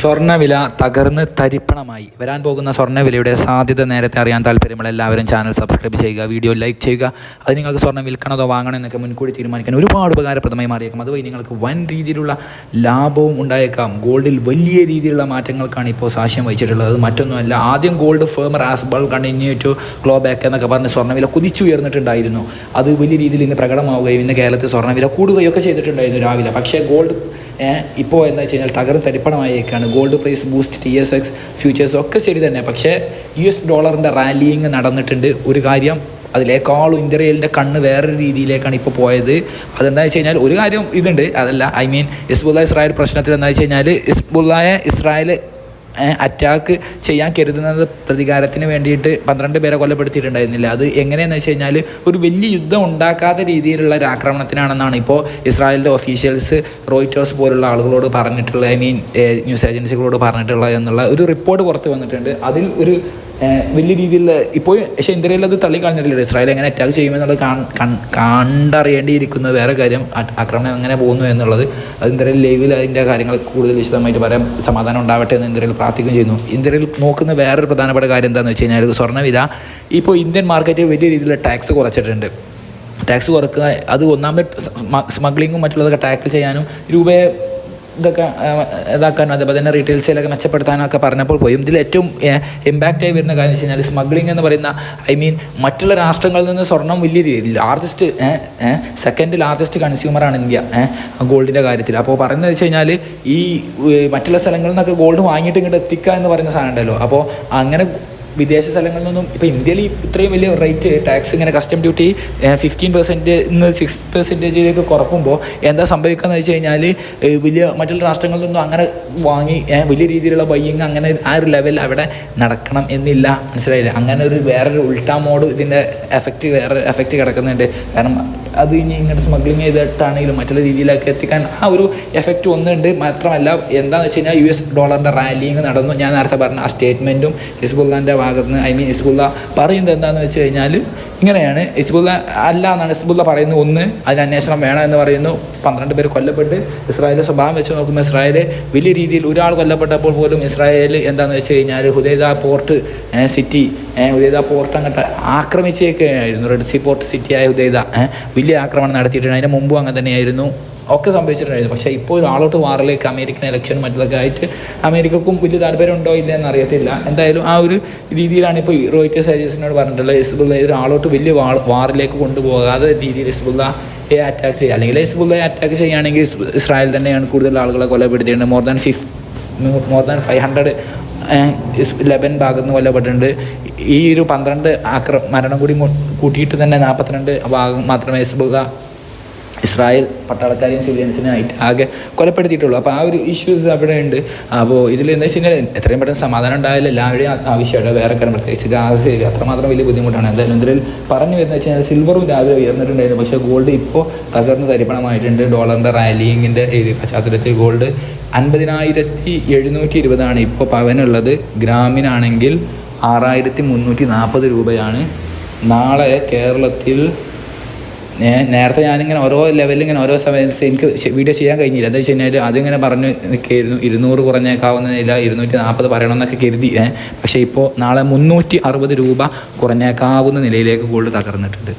സ്വർണവില തകർന്ന് തരിപ്പണമായി. വരാൻ പോകുന്ന സ്വർണവിലയുടെ സാധ്യത നേരത്തെ അറിയാൻ താല്പര്യമുള്ള എല്ലാവരും ചാനൽ സബ്സ്ക്രൈബ് ചെയ്യുക വീഡിയോ ലൈക്ക് ചെയ്യുക. അത് നിങ്ങൾക്ക് സ്വർണം വിൽക്കണതോ വാങ്ങണോ എന്നൊക്കെ മുൻകൂടി തീരുമാനിക്കാൻ ഒരുപാട് ഉപകാരപ്രദമായി മാറിയേക്കാം. അതുവഴി നിങ്ങൾക്ക് വൻ രീതിയിലുള്ള ലാഭവും ഉണ്ടായേക്കാം. ഗോൾഡിൽ വലിയ രീതിയിലുള്ള മാറ്റങ്ങൾക്കാണ് ഇപ്പോൾ സാക്ഷ്യം വഹിച്ചിട്ടുള്ളത്. മറ്റൊന്നുമല്ല ആദ്യം gold firmer as bull continue to claw back എന്നൊക്കെ പറഞ്ഞ് സ്വർണവില കുതിച്ചുയർന്നിട്ടുണ്ടായിരുന്നു. അത് വലിയ രീതിയിൽ ഇന്ന് പ്രകടമാവുകയും ഇന്ന് കേരളത്തിൽ സ്വർണവില കൂടുകയൊക്കെ ചെയ്തിട്ടുണ്ടായിരുന്നു രാവിലെ. പക്ഷേ ഗോൾഡ് ഇപ്പോൾ എന്താ വെച്ച് കഴിഞ്ഞാൽ തകർന്ന് തരിപ്പണമായേക്കാണ്. Gold price boost T S X futures ഒക്കെ ശരി തന്നെ. പക്ഷേ യു എസ് ഡോളറിന്റെ റാലിയിങ് നടന്നിട്ടുണ്ട്. ഒരു കാര്യം അതിലേക്കാളും ഇന്ത്യയിലെ കണ്ണ് വേറൊരു രീതിയിലേക്കാണ് ഇപ്പോൾ പോയത്. അതെന്താ വെച്ച് കഴിഞ്ഞാൽ ഒരു കാര്യം ഇതുണ്ട്. അതല്ല ഐ മീൻ ഇസ്ബുല്ല ഇസ്രായേൽ പ്രശ്നത്തിൽ എന്താ വെച്ച് കഴിഞ്ഞാൽ ഇസ്ബുല്ലായ ഇസ്രായേൽ അറ്റാക്ക് ചെയ്യാൻ കരുതുന്നത് പ്രതികാരത്തിന് വേണ്ടിയിട്ട് പന്ത്രണ്ട് പേരെ കൊലപ്പെടുത്തിയിട്ടുണ്ടായിരുന്നില്ല. അത് എങ്ങനെയെന്ന് വെച്ച് കഴിഞ്ഞാൽ ഒരു വലിയ യുദ്ധം ഉണ്ടാക്കാത്ത രീതിയിലുള്ള ഒരു ആക്രമണത്തിനാണെന്നാണ് ഇപ്പോൾ ഇസ്രായേലിന്റെ ഒഫീഷ്യൽസ് റോയിറ്റേഴ്സ് പോലുള്ള ആളുകളോട് പറഞ്ഞിട്ടുള്ള ഐ മീൻ ന്യൂസ് ഏജൻസികളോട് പറഞ്ഞിട്ടുള്ള എന്നുള്ള ഒരു റിപ്പോർട്ട് പുറത്ത് വന്നിട്ടുണ്ട്. അതിൽ ഒരു വലിയ രീതിയിൽ ഇപ്പോൾ പക്ഷേ ഇന്ത്യയിൽ അത് തള്ളി കളഞ്ഞിട്ടില്ല ഇസ്രായേൽ എങ്ങനെ അറ്റാക്ക് ചെയ്യുമെന്നുള്ളത് കണ്ടറിയേണ്ടിയിരിക്കുന്നത് വേറെ കാര്യം ആക്രമണം എങ്ങനെ പോകുന്നു എന്നുള്ളത് അത് ഇന്ത്യയിൽ ലൈവിൽ അതിന്റെ കാര്യങ്ങൾ കൂടുതൽ വിശദമായിട്ട് പറയാം. സമാധാനം ഉണ്ടാവട്ടെ എന്ന് ഇന്ത്യയിൽ പ്രാർത്ഥിക്കുകയും ചെയ്യുന്നു. ഇന്ത്യയിൽ നോക്കുന്ന വേറൊരു പ്രധാനപ്പെട്ട കാര്യം എന്താണെന്ന് വെച്ച് കഴിഞ്ഞാൽ സ്വർണവില. ഇപ്പോൾ ഇന്ത്യൻ മാർക്കറ്റിൽ വലിയ രീതിയിൽ ടാക്സ് കുറച്ചിട്ടുണ്ട്. ടാക്സ് കുറക്കുക അത് ഒന്നാമത് സ്മഗ്ലിങ്ങും മറ്റുള്ളതൊക്കെ ടാക്കിൾ ചെയ്യാനും രൂപയെ ഇതൊക്കെ ഇതാക്കാനും അതേപോലെ തന്നെ റീറ്റെയിൽ സെയിലൊക്കെ മെച്ചപ്പെടുത്താനൊക്കെ പറഞ്ഞപ്പോൾ പോയും. ഇതിൽ ഏറ്റവും ഇമ്പാക്റ്റ് ആയി വരുന്ന കാര്യം വെച്ച് കഴിഞ്ഞാൽ സ്മഗ്ലിംഗ് എന്ന് പറയുന്ന ഐ മീൻ മറ്റുള്ള രാഷ്ട്രങ്ങളിൽ നിന്ന് സ്വർണം വലിയ രീതിയിൽ ലാർജസ്റ്റ് സെക്കൻഡ് ലാർജസ്റ്റ് കൺസ്യൂമറാണ് ഇന്ത്യ ഗോൾഡിന്റെ കാര്യത്തിൽ. അപ്പോൾ പറയുന്നത് വെച്ച് കഴിഞ്ഞാൽ ഈ മറ്റുള്ള സ്ഥലങ്ങളിൽ നിന്നൊക്കെ ഗോൾഡ് വാങ്ങിയിട്ട് ഇങ്ങോട്ട് എത്തിക്കുക എന്ന് പറയുന്ന സാധനം ഉണ്ടല്ലോ. അപ്പോൾ അങ്ങനെ വിദേശ സ്ഥലങ്ങളിൽ നിന്നും ഇപ്പോൾ ഇന്ത്യയിൽ ഇത്രയും വലിയ റേറ്റ് ടാക്സ് ഇങ്ങനെ കസ്റ്റം ഡ്യൂട്ടി ഫിഫ്റ്റീൻ പെർസെന്റ് നിന്ന് സിക്സ് പെർസെന്റേജിലേക്ക് കുറക്കുമ്പോൾ എന്താ സംഭവിക്കുക എന്ന് വെച്ച് കഴിഞ്ഞാൽ വലിയ മറ്റുള്ള രാഷ്ട്രങ്ങളിൽ നിന്നും അങ്ങനെ വാങ്ങി വലിയ രീതിയിലുള്ള ബൈയിങ് അങ്ങനെ ആ ഒരു ലെവൽ അവിടെ നടക്കണം എന്നില്ല. മനസ്സിലായില്ല? അങ്ങനെ ഒരു വേറൊരു ഉൾട്ടാ മോഡ് ഇതിന്റെ എഫക്റ്റ് വേറെ എഫക്റ്റ് കിടക്കുന്നുണ്ട്. കാരണം അത് ഇനി ഇങ്ങനെ സ്മഗ്ലിങ് ചെയ്തിട്ടാണെങ്കിലും മറ്റുള്ള രീതിയിലൊക്കെ എത്തിക്കാൻ ആ ഒരു എഫക്റ്റ് ഒന്നുണ്ട് മാത്രമല്ല എന്താണെന്ന് വെച്ച് കഴിഞ്ഞാൽ യു എസ് ഡോളറിന്റെ റാലിങ് നടന്നു. ഞാൻ നേരത്തെ പറഞ്ഞ ആ സ്റ്റേറ്റ്മെന്റും ഹിസ്ബുല്ലാന്റെ ഭാഗത്ത് നിന്ന് ഐ മീൻ ഹിസ്ബുല്ല പറയുന്നത് എന്താണെന്ന് വെച്ച് കഴിഞ്ഞാൽ ഇങ്ങനെയാണ്. ഹിസ്ബുല്ല അല്ല എന്നാണ് ഹിസ്ബുല്ല പറയുന്നത് ഒന്ന് അതിന് അന്വേഷണം വേണം എന്ന് പറയുന്നു. പന്ത്രണ്ട് പേര് കൊല്ലപ്പെട്ട് ഇസ്രായേലിന്റെ സ്വഭാവം വെച്ച് നോക്കുമ്പോൾ ഇസ്രായേൽ വലിയ രീതിയിൽ ഒരാൾ കൊല്ലപ്പെട്ടപ്പോൾ പോലും ഇസ്രായേൽ എന്താണെന്ന് വെച്ച് കഴിഞ്ഞാൽ Hodeidah port city Hodeidah port അങ്ങോട്ട് ആക്രമിച്ചേക്കുകയായിരുന്നു. റെഡ് സി പോർട്ട് സിറ്റിയായ ഹുദൈദ വലിയ ആക്രമണം നടത്തിയിട്ടുണ്ട്. അതിന് മുമ്പും അങ്ങനെ തന്നെയായിരുന്നു. ഒക്കെ സംഭവിച്ചിട്ടുണ്ടായിരുന്നു. പക്ഷേ ഇപ്പോൾ ആളോട്ട് വാറിലേക്ക് അമേരിക്കൻ ഇലക്ഷൻ മറ്റൊക്കെ ആയിട്ട് അമേരിക്കക്കും വലിയ താല്പര്യം ഉണ്ടോ ഇല്ല എന്ന് അറിയത്തില്ല. എന്തായാലും ആ ഒരു രീതിയിലാണ് ഇപ്പോൾ റോയിറ്റേഴ്സ് ഏജൻസിനോട് പറഞ്ഞിട്ടുള്ളത്. ഹിസ്ബുള്ള ഒരു ആളോട്ട് വലിയ വാറിലേക്ക് കൊണ്ടുപോകാതെ രീതിയിൽ ഹിസ്ബുള്ള അറ്റാക്ക് ചെയ്യുക. അല്ലെങ്കിൽ ഹിസ്ബുള്ള അറ്റാക്ക് ചെയ്യുകയാണെങ്കിൽ ഇസ്രായേൽ തന്നെയാണ് കൂടുതൽ ആളുകളെ കൊലപ്പെടുത്തിയിട്ടുണ്ട്. More than fif more than five hundred Lebanon ഭാഗത്ത് നിന്ന് കൊല്ലപ്പെട്ടിട്ടുണ്ട്. ഈ ഒരു പന്ത്രണ്ട് ആക്ര മരണം കൂടി കൂട്ടിയിട്ട് തന്നെ നാൽപ്പത്തിരണ്ട് ഭാഗം മാത്രമേ ഹിസ്ബുള്ള ഇസ്രായേൽ പട്ടാളക്കാരെയും സിവിലിയൻസിനെ ആയിട്ട് ആകെ കൊലപ്പെടുത്തിയിട്ടുള്ളൂ. അപ്പോൾ ആ ഒരു ഇഷ്യൂസ് അവിടെ ഉണ്ട്. അപ്പോൾ ഇതിൽ എന്താ വെച്ച് കഴിഞ്ഞാൽ എത്രയും പെട്ടെന്ന് സമാധാനം ഉണ്ടായാലും എല്ലാവരുടെയും ആവശ്യമാണ് വേറെ കാര്യം പ്രത്യേകിച്ച് ഗാസയിൽ അത്രമാത്രം വലിയ ബുദ്ധിമുട്ടാണ്. എന്തായാലും ഇതിൽ പറഞ്ഞു വരുന്നത് വെച്ച് കഴിഞ്ഞാൽ സിൽവറും രാവിലെ ഉയർന്നിട്ടുണ്ടായിരുന്നു. പക്ഷേ ഗോൾഡ് ഇപ്പോൾ തകർന്ന് തരിപ്പണമായിട്ടുണ്ട്. ഡോളറിന്റെ റാലിയിങ്ങിന്റെ പശ്ചാത്തലത്തിൽ ഗോൾഡ് അൻപതിനായിരത്തി എഴുന്നൂറ്റി ഇരുപതാണ് ഇപ്പോൾ പവനുള്ളത്. ഗ്രാമിനാണെങ്കിൽ ആറായിരത്തി മുന്നൂറ്റി നാൽപ്പത് രൂപയാണ്. നാളെ കേരളത്തിൽ നേരത്തെ ഞാനിങ്ങനെ ഓരോ ലെവലിൽ ഇങ്ങനെ ഓരോ സമയത്ത് എനിക്ക് വീഡിയോ ചെയ്യാൻ കഴിഞ്ഞില്ല. എന്താ വെച്ച് കഴിഞ്ഞാൽ അതിങ്ങനെ പറഞ്ഞു നിൽക്കുകയായിരുന്നു ഇരുന്നൂറ് കുറഞ്ഞേക്കാവുന്നതില്ല ഇരുന്നൂറ്റി നാൽപ്പത് പറയണമെന്നൊക്കെ കരുതി പക്ഷേ ഇപ്പോൾ നാളെ മുന്നൂറ്റി അറുപത് രൂപ കുറഞ്ഞേക്കാവുന്ന നിലയിലേക്ക് ഗോൾഡ് തകർന്നിട്ടുണ്ട്.